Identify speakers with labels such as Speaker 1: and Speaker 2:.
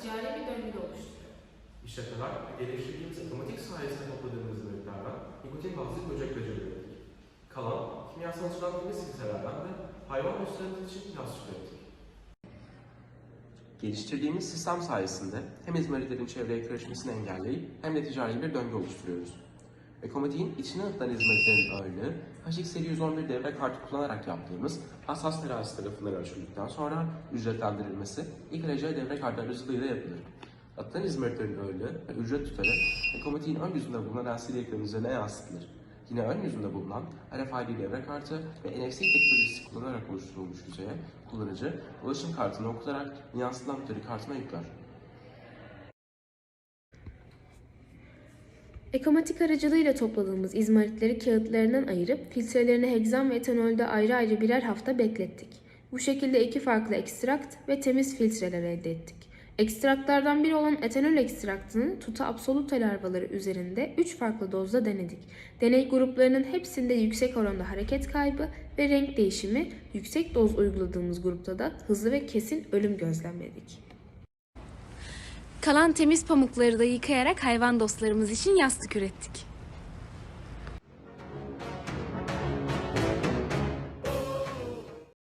Speaker 1: ticari bir döngü oluşturuyor.
Speaker 2: İşletmeler geliştirdiğimiz otomatik sayesinde topladığımız izmaritlerden nikotin bazlı böcek böceği ürettik. Kalan kimyasalcıdan temiz filtrelerden de hayvan beslenmesi için plastik ürettik. Geliştirdiğimiz sistem sayesinde hem izmaritlerin çevreye karışmasını engelleyip hem de ticari bir döngü oluşturuyoruz. Ekomatiğin içine atılan izmaritlerin ağırlığı HX711 devre kartı kullanarak yaptığımız hassas terazi tarafından ölçüldükten sonra ücretlendirilmesi ilk derece devre kartı aracılığıyla yapılır. Atılan izmaritlerin ağırlığı ve ücret tutarı ekomatiğin ön yüzünde bulunan LCD ekranın üzerine yansıtılır. Yine ön yüzünde bulunan RFID devre kartı ve NFC teknolojisi kullanarak oluşturulmuş yüzeye kullanıcı ulaşım kartını okutarak yansıtılan tutarı kartına yükler.
Speaker 1: Ekomatik aracılığıyla topladığımız izmaritleri kağıtlarından ayırıp filtrelerini hegzan ve etanolde ayrı ayrı birer hafta beklettik. Bu şekilde iki farklı ekstrakt ve temiz filtreler elde ettik. Ekstraktlardan biri olan etanol ekstraktını tuta absoluta larvaları üzerinde 3 farklı dozda denedik. Deney gruplarının hepsinde yüksek oranda hareket kaybı ve renk değişimi, yüksek doz uyguladığımız grupta da hızlı ve kesin ölüm gözlemledik.
Speaker 3: Kalan temiz pamukları da yıkayarak hayvan dostlarımız için yastık ürettik.